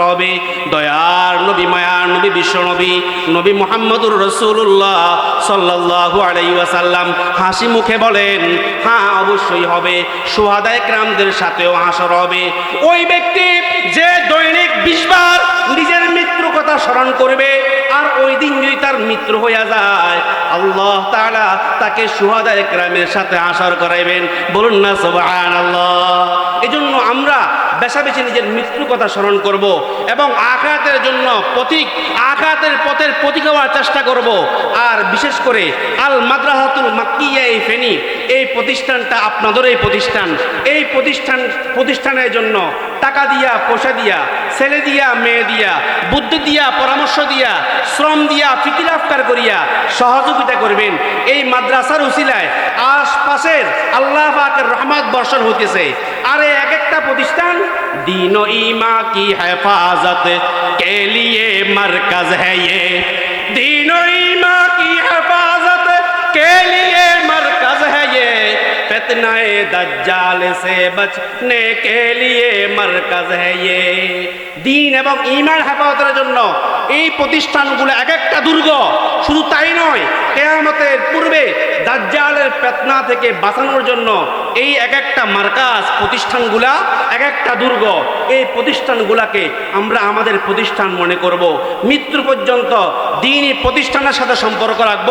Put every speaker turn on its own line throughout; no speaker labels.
রবে, দয়ার নবী, মায়ার নবী, বিশ্ব নবী নবী মোহাম্মদুর রসুল্লাহ সাল্লাহ আলাইসাল্লাম হাসি মুখে বলেন হ্যাঁ অবশ্যই হবে। সুহাদায় ক্রামদের সাথেও হাসর হবে। ওই ব্যক্তি যে দৈনিক বিশবার নিজের মৃত্যুর কথা স্মরণ করবে, আর ওই দিন যদি তার মৃত্যু হইয়া যায়, আল্লাহ তাআলা তাকে সুহাদায় ক্রামের সাথে হাসর করাইবেন। বলুন না সুবহান আল্লাহ এজন্য আমরা বেশা বেশি নিজের মৃত্যুর কথা স্মরণ করব এবং আঘাতের জন্য প্রতীক আঘাতের পথের প্রতীক হওয়ার চেষ্টা করব। আর বিশেষ করে আল মাদ্রাসাতুল মাক্কিয়া এই ফেনী, এই প্রতিষ্ঠানটা আপনাদের এই প্রতিষ্ঠান। এই প্রতিষ্ঠান, প্রতিষ্ঠানের জন্য টাকা দিয়া, পয়সা দিয়া, ছেলে দিয়া, মেয়ে দিয়া, বুদ্ধি দিয়া, পরামর্শ দিয়া, শ্রম দিয়া, ফিকির আফকার করিয়া সহযোগিতা করবেন। এই মাদ্রাসার উসিলায় আশপাশের আল্লাহ রহমত বর্ষণ হইতেছে। আর এক একটা প্রতিষ্ঠান دین و ایما کی حفاظت کے لیے مرکز ہے یہ۔ دین و ایما کی حفاظت کے لیے फितने दज्जाल से बचने के लिए मरकज है ये। দিন এবং ইমান হেফাজতের জন্য এই প্রতিষ্ঠানগুলো এক একটা দুর্গ। শুধু তাই নয়, কেয়ামতের পূর্বে দাজ্জালের পেতনা থেকে বাঁচানোর জন্য এই এক একটা মার্কাজ প্রতিষ্ঠানগুলা এক একটা দুর্গ, এই প্রতিষ্ঠানগুলাকে আমরা আমাদের প্রতিষ্ঠান মনে করব। মৃত্যু পর্যন্ত দিনই প্রতিষ্ঠানের সাথে সম্পর্ক রাখব।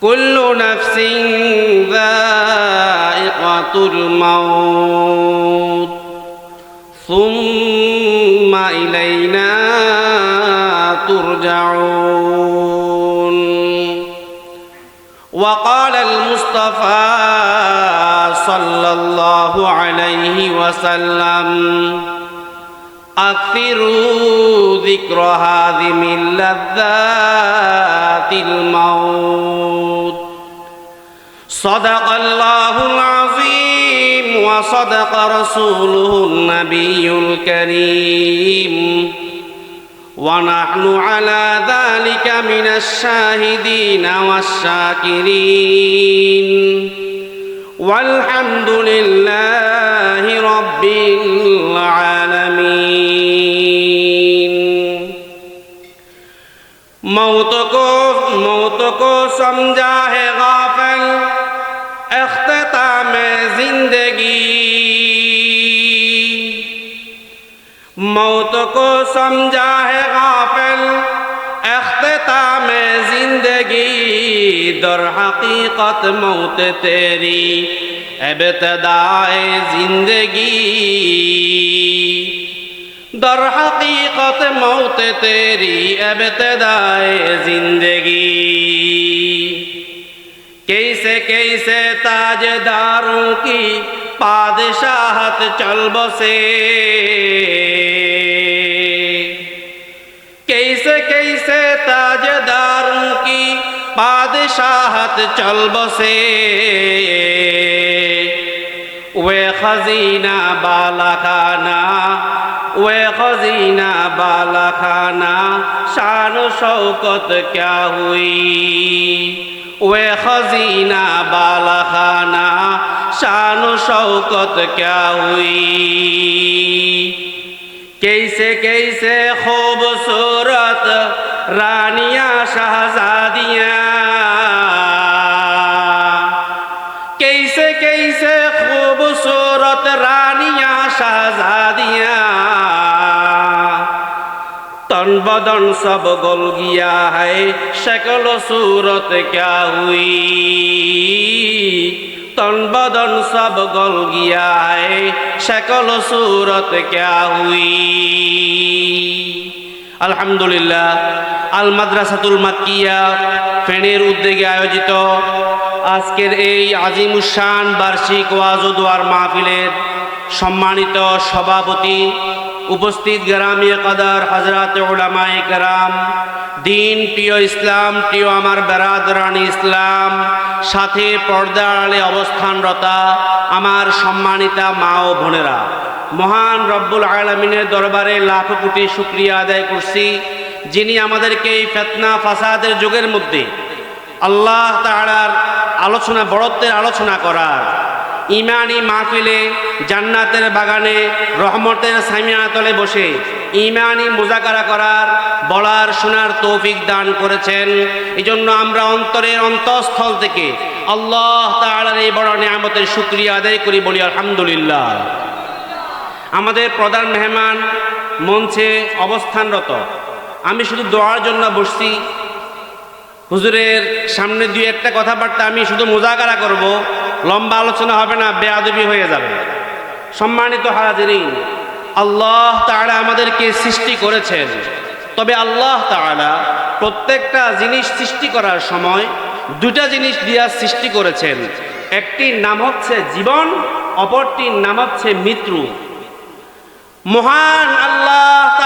كل نفس ذائقة الموت. ثم إلينا ترجعون. وقال المصطفى صلى الله عليه وسلم أكثروا ذكر هذه لذات الموت. صدق الله العظيم وصدق رسوله النبي الكريم. ونحن على ذلك من الشاهدين والشاكرين. والحمد لله رب العالمين. موت کو موت کو سمجھا ہے غافل اختتام زندگی. موت کو سمجھا ہے غافل اختتام زندگی در حقیقت موت تیری ابتدائے زندگی در حقیقت موت تیری ابتدائے زندگی کیسے کیسے تاجداروں کی پادشاہت چل بسے পাদশাহত চল বসে ওয়ে খজিনা বালাখানা, ওয়ে খজিনা বালাখানা, শান শৌকত ক্যা হুই? ওয়ে খজিনা বালাখানা, শান শৌকত ক্যা হুই? কেসে कैसे खूबसूरत রানিয়া শাহজাদিয়া बदन सब गल गया है शक्ल सूरत क्या हुई तन बदन सब गल गया है शक्ल सूरत क्या हुई আলহামদুলিল্লাহ আল মাদ্রাসাতুল মাক্কিয়া ফেনীর উদ্যোগে আয়োজিত আজকের এই আজিমুসান বার্ষিক ওয়াজ ও দোয়ার মাহফিলের সম্মানিত সভাপতি উপস্থিত গ্রামীয় কাদার হজরত ওলামায়ে কেরাম, দিন প্রিয় ইসলাম, প্রিয় আমার বেরাদরানি ইসলাম, সাথে পর্দা আড়ালে অবস্থানরতা আমার সম্মানিতা মা ও বোনেরা, মহান রব্বুল আলমিনের দরবারে লাখ কোটি শুক্রিয়া আদায় করছি, যিনি আমাদেরকে এই ফেতনা ফাসাদের যুগের মধ্যে আল্লাহ তাআলার আলোচনা, বড়ত্বের আলোচনা করার ইমানি মাহফিলে, জান্নাতের বাগানে, রহমতের সামিয়াতলে বসে ইমানি মোজাকারা করার, বলার, শোনার তৌফিক দান করেছেন। এই জন্য আমরা অন্তরের অন্তঃস্থল থেকে আল্লাহ তাআলার এই বড় নিয়ামতের শুক্রিয়া আদায় করি বলি আলহামদুলিল্লাহ। আমাদের প্রধান মেহমান মঞ্চে অবস্থানরত। আমি শুধু দোয়ার জন্য বসছি হুজুরের সামনে দুই একটা কথাবার্তা আমি শুধু মোজাকারা করব, লম্বা আলোচনা হবে না, বেয়াদবি হয়ে যাবে। সম্মানিত হাজিরিন, আল্লাহ তাআলা আমাদেরকে সৃষ্টি করেছেন। তবে আল্লাহ তাআলা প্রত্যেকটা জিনিস সৃষ্টি করার সময় দুটা জিনিস দিয়া সৃষ্টি করেছেন। একটির নাম হচ্ছে জীবন, অপরটির নাম হচ্ছে মৃত্যু। মহান আল্লাহ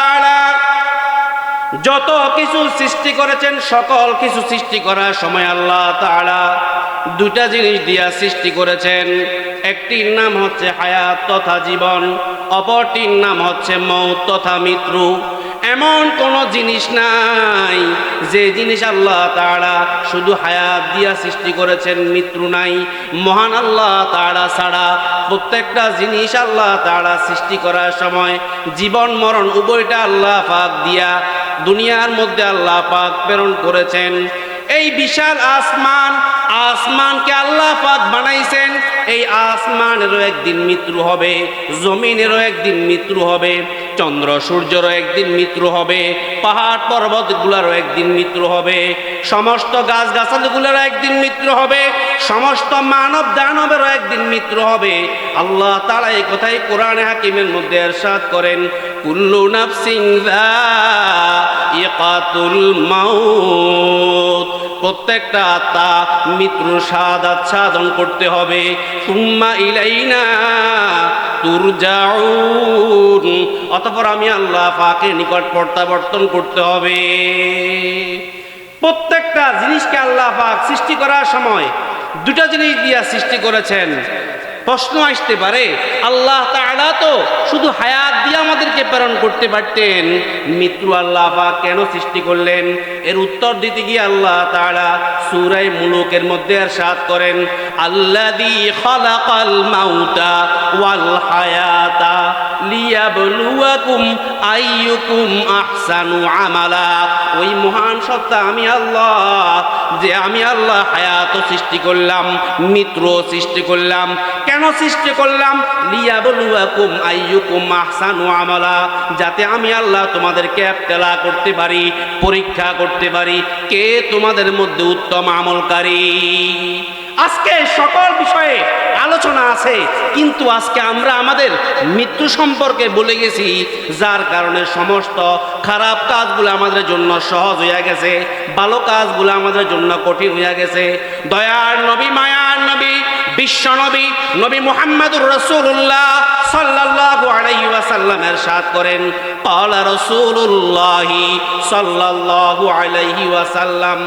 যত কিছু সৃষ্টি করেছেন, সকল কিছু সৃষ্টি করার সময় আল্লাহ তাআলা দুটা জিনিস দিয়া সৃষ্টি করেছেন। একটির নাম হচ্ছে হায়াত তথা জীবন, অপরটির নাম হচ্ছে মৌত তথা মৃত্যু। এমন কোনো জিনিস নাই, যে জিনিস আল্লাহ তাআলা শুধু হায়াত দিয়া সৃষ্টি করেছেন, মৃত্যু নাই। মহান আল্লাহ তাআলা ছাড়া প্রত্যেকটা জিনিস আল্লাহ তাআলা সৃষ্টি করার সময় জীবন, মরণ উভয়টা আল্লাহ পাক দিয়া দুনিয়ার মধ্যে আল্লাহ পাক প্রেরণ করেছেন। এই বিশাল আসমান আসমানকে আল্লাহ পাক বানাইছেন। এই আসমানেরও একদিন মৃত্যু হবে, জমিনেরও একদিন মৃত্যু হবে, চন্দ্র, সূর্যেরও একদিন মৃত্যু হবে, পাহাড় পর্বতগুলোরও একদিন মৃত্যু হবে, সমস্ত গাছ গাছালিগুলোরও একদিন মৃত্যু হবে, সমস্ত মানব দানবেরও একদিন মৃত্যু হবে। আল্লাহ তাআলা এই কথাই কোরআনে হাকিমের মধ্যে এরশাদ করেন, কুল্লু নাফসিং ইকাতুল মাউত। প্রত্যেকটা আত্মা মৃত্যু স্বাদ আচ্ছাদন করতে হবে। তুম্মা ইলাইনা তুরজাউন। অতপর আমি আল্লাহ পাকের নিকট প্রত্যাবর্তন করতে হবে। প্রত্যেকটা জিনিসকে আল্লাহ পাক সৃষ্টি করার সময় দুটা জিনিস দিয়া সৃষ্টি করেছেন। প্রশ্ন আসতে পারে, আল্লাহ তো শুধু হায়াত দিয়ে আমাদেরকে প্রেরণ করতে পারতেন। মৃত্যু আল্লাহ বা কেন সৃষ্টি করলেন? এর উত্তর দিতে গিয়ে আল্লাহ তাড়া সুরাই মুলুকের মধ্যে আর সাত করেন আল্লাহ খালাকাল মাউতা ওয়াল হায়াতা। লিয়াবলুয়াকুম আইয়ুকুম আহসানু আমালা। ওই মহান সত্তা আমি আল্লাহ, যে আমি আল্লাহ হায়াত সৃষ্টি করলাম, মিত্র সৃষ্টি করলাম। কেন সৃষ্টি করলাম? লিয়াবলুয়াকুম আইয়ুকুম আহসানু আমালা। যাতে আমি আল্লাহ তোমাদেরকে এবতেলা করতে পারি, পরীক্ষা করতে পারি, কে তোমাদের মধ্যে উত্তম আমলকারী। আজকে সকল বিষয়ে আলোচনা আছে, কিন্তু আজকে আমরা আমাদের মৃত্যু সম্পর্কে বলে গেছি, যার কারণে সমস্ত খারাপ কাজগুলো আমাদের জন্য সহজ হইয়া গেছে, ভালো কাজগুলো আমাদের জন্য কঠিন হইয়া গেছে। দয়ার নবী নবী বিশ্ব নবী নবী মুহাম্মদুর রাসূলুল্লাহ সাল্লাল্লাহু আলাইহি ওয়াসাল্লাম ارشاد করেন قال رسول الله صلى الله عليه وسلم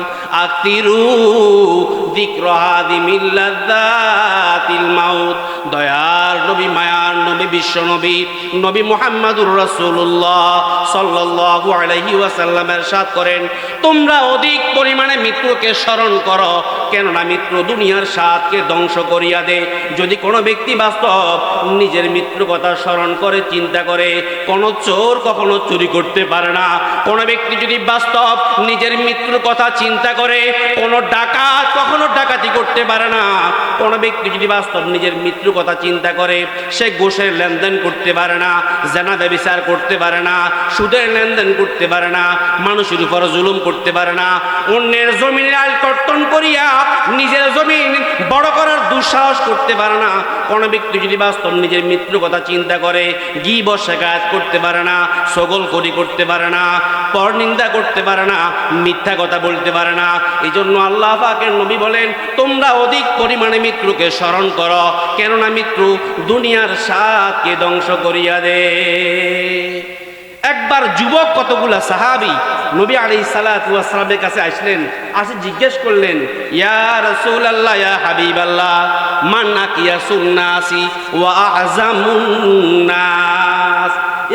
اكثروا ذكر هذه من لذات الموت দয়ার নবী মায়ার নবী বিশ্ব নবী নবী মুহাম্মদুর রাসূলুল্লাহ সাল্লাল্লাহু আলাইহি ওয়াসাল্লাম ارشاد করেন তোমরা অধিক পরিমাণে মৃত্যুকে স্মরণ করো কেননা মিত্র দুনিয়ার স্বাদকে ধ্বংস করিয়া দে। যদি কোনো ব্যক্তি বাস্তব নিজের মৃত্যুর কথা স্মরণ করে, চিন্তা করে, কোনো চোর কখনো চুরি করতে পারে না। কোনো ব্যক্তি যদি বাস্তব নিজের মৃত্যুর কথা চিন্তা করে, কোনো ডাকাত কখনো ডাকাতি করতে পারে না। কোনো ব্যক্তি যদি বাস্তব নিজের মৃত্যুর কথা চিন্তা করে, সে গোষের লেনদেন করতে পারে না জেনাদা বিচার করতে পারে না, সুদের লেনদেন করতে পারে না, মানুষের উপর জুলুম করতে পারে না, অন্যের জমিনের আল কর্তন করিয়া নিজের জমিন বড় করার দুঃসাহস করতে পারে না। কোন ব্যক্তি যদি বাস্তব নিজের মৃত্যুর কথা চিন্তা করে গি বর্ষাঘাত করতে পারে না, সগল করি করতে পারে না, পরনিন্দা করতে পারে না, মিথ্যা কথা বলতে পারে না। এই জন্য আল্লাহ পাকের নবী বলেন, তোমরা অধিক পরিমাণে মৃত্যুকে স্মরণ করো, কেননা মৃত্যু দুনিয়ার স্বাদকে ধ্বংস করিয়া দে। একবার যুবক কতগুলা সাহাবি নবী আলী সালাতামের কাছে আসলেন, আসে জিজ্ঞেস করলেন, ইয়া রসুল আল্লাহ ইয়া মান্না কিয়া ওয়া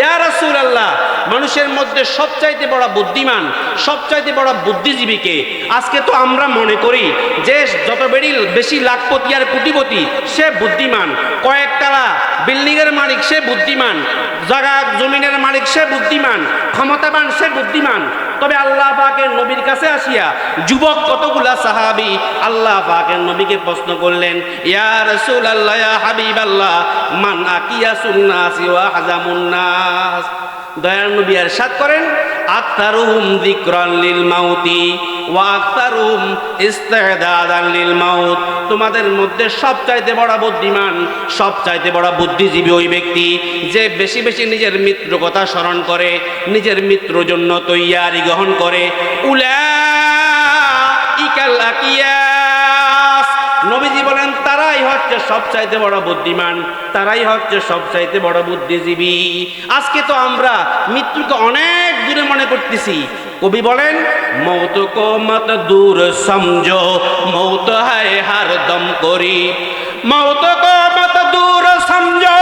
ইয়া রসুল আল্লাহ মানুষের মধ্যে সবচাইতে বড় বুদ্ধিমান, সবচাইতে বড় বুদ্ধিজীবীকে আজকে তো আমরা মনে করি যে যত বেড়ি বেশি লাখপতি আর কোটিপতি, সে বুদ্ধিমান। কয়েকতলা বিল্ডিংয়ের মালিক, সে বুদ্ধিমান। জায়গা জমিনের মালিক, সে বুদ্ধিমান। ক্ষমতাবান, সে বুদ্ধিমান। তবে আল্লাহ পাকের নবীর কাছে আসিয়া যুবক কতগুলা সাহাবি আল্লাহ পাকের নবীকে প্রশ্ন করলেন, ইয়া রসুল আল্লাহ ইয়া হাবিব আল্লাহ মান আকিয়া সুন্নাসি ওয়া হাজামুন্নাস দয়াল নবী এরশাদ করেন, আক্তারুহুম যিকরান লিল মাউতি ওয়া আক্তারুহুম ইস্তিদাদান লিল মাউত। তোমাদের মধ্যে সবচাইতে বড় বুদ্ধিমান, সবচাইতে বড় বুদ্ধিজীবী ওই ব্যক্তি যে বেশি বেশি নিজের মিত্র কথা স্মরণ করে, নিজের মৃত্যুর জন্য তৈয়ারি গ্রহণ করে। উলা ইকাল আকিয়াস হচ্ছে সবচাইতে বড় বুদ্ধিমান, তারাই হচ্ছে সবচাইতে বড় বুদ্ধিজীবী। আজকে তো আমরা মৃত্যুকে অনেক দূরে মনে করতেছি। কবি বলেন মৌত কো মত দূর সমঝো, মৌত হায় হার দম করি। মৌত কো মত দূর সমঝো,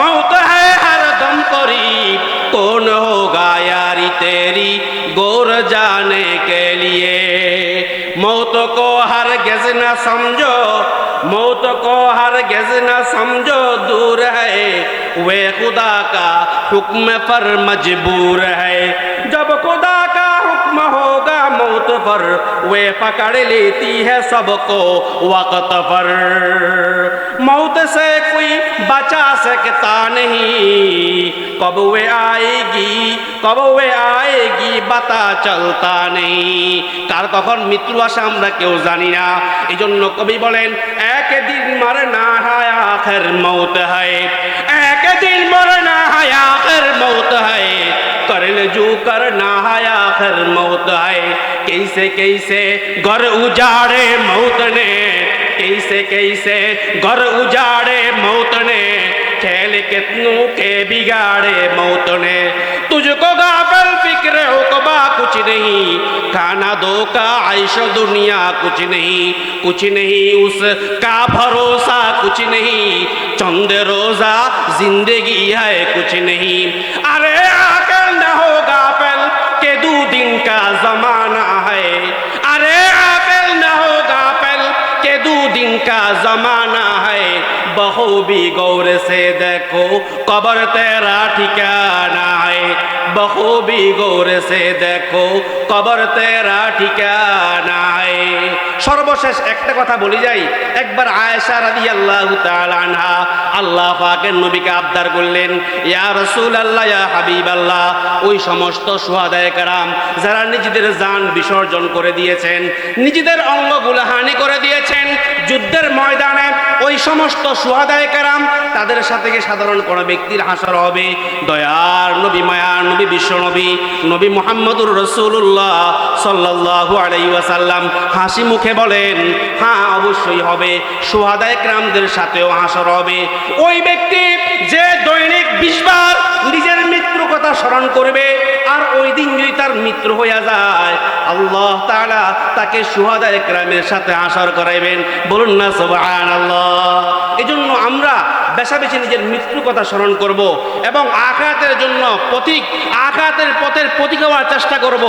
মৌত হায় হার দম করি। কোন হোগা ইয়ারি তেরি, গোর জানে কে লিয়ে? মৌত কো হার গেজ না সমঝো موت کو ہر گز نہ سمجھو دور ہے۔ وہ خدا کا حکم پر مجبور ہے۔ جب خدا मौत पर वे पकड़ लेती है सबको वक्त पर मौत से कोई बचा सकता नहीं कब वे आएगी কব वे आएगी বাতা চলতা নেই কার কখন মৃত্যু আসে আমরা কেউ জানি না এই জন্য কবি বলেন একদিন মরনা হায় আখের মৌত হয় একদিন মরনা হায় আখের মৌত হয় करल जो آخر موت آئے۔ کیسے کیسے گھر اجاڑے موت نے۔ کیسے کیسے گھر اجاڑے موت نے۔ کھیل کتنوں کے بگاڑے موت نے۔ تجھ کو گافل فکر حکبہ کچھ نہیں۔ کھانا دو کا عیش دنیا کچھ نہیں۔ کچھ نہیں، اس کا بھروسہ کچھ نہیں۔ چند روزہ زندگی ہے، کچھ نہیں۔ ارے آکل نہ ہو گافل دن کا زمانہ ہے ارے آپل نہ ہوگا پل کہ دو دن کا زمانہ ہے بخوبی گور سے دیکھو قبر تیرا ٹھکانا ہے بخوبی گور سے دیکھو قبر تیرا ٹھکانا ہے সর্বশেষ একটা কথা বলি যাই। একবার আয়েশা রাদি আল্লাহ আনহা আল্লাহ পাকের নবীকে আবদার করলেন, ইয়া রসুল আল্লাহ ইয়া হাবিব আল্লাহ ওই সমস্ত সুহাদায় কারাম যারা নিজেদের যান বিসর্জন করে দিয়েছেন, নিজেদের অঙ্গগুলো হানি করে দিয়েছেন, যুদ্ধের ময়দানে ওই সমস্ত সুহাদায় কারাম তাদের সাথে সাধারণ কোনো ব্যক্তির হাসর হবে। দয়ার নবী, মায়ার নবী, বিশ্ব নবী নবী মোহাম্মদুর রসুল্লাহ সাল্লাহ আলাই ওয়াসাল্লাম হাসি মুখে বলেন হ্যাঁ অবশ্যই হবে। সুহাদায় ক্রামদের সাথেও হাসর হবে। ওই ব্যক্তি যে দৈনিক বিশবার নিজের মৃত্যুর কথা স্মরণ করবে, আর ওই দিন যদি তার মৃত্যু হইয়া যায়, আল্লাহ তাআলা তাকে সুহাদায় ক্রামের সাথে হাসর করাইবেন। বলুন না সুবহান আল্লাহ এই জন্য আমরা বেশা বেশি নিজের মৃত্যুর কথা স্মরণ করব এবং আঘাতের জন্য প্রতীক আঘাতের পথের প্রতীক হওয়ার চেষ্টা করব।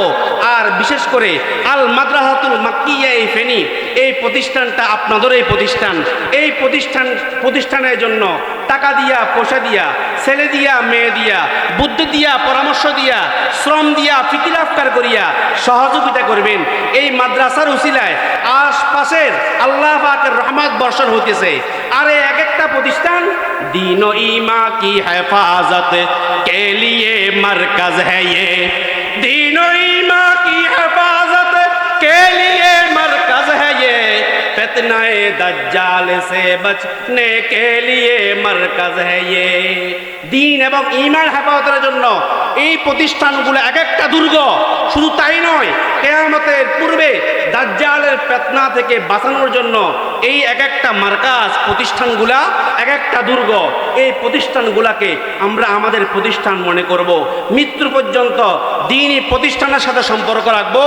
আর বিশেষ করে আল মাদ্রাসাতুল মাক্কিয়া এই ফেনী, এই প্রতিষ্ঠানটা আপনাদের এই প্রতিষ্ঠান। এই প্রতিষ্ঠান, প্রতিষ্ঠানের জন্য টাকা দিয়া, পয়সা দিয়া, ছেলে দিয়া, মেয়ে দিয়া, বুদ্ধি দিয়া, পরামর্শ দিয়া, শ্রম দিয়া, ফিকির আফকার করিয়া সহযোগিতা করবেন। এই মাদ্রাসার উসিলায় আশপাশের আল্লাহ পাকের রহমত বর্ষণ হইতেছে। আর এক একটা প্রতিষ্ঠান دین و ایما کی حفاظت کے لیے مرکز ہے یہ۔ دین و ایما کی حفاظت کے لیے मरकज है ये फितनाए दज्जाल से बचने के लिए मरकज है ये দিন এবং ইমান হেফাজতের জন্য এই প্রতিষ্ঠানগুলো এক একটা দুর্গ শুধু তাই নয় কেয়ামতের পূর্বে দাজ্জালের পেতনা থেকে বাঁচানোর জন্য এই এক একটা মার্কাজ প্রতিষ্ঠানগুলা এক একটা দুর্গ এই প্রতিষ্ঠানগুলাকে আমরা আমাদের প্রতিষ্ঠান মনে করব মৃত্যু পর্যন্ত দিনই প্রতিষ্ঠানের সাথে সম্পর্ক রাখবো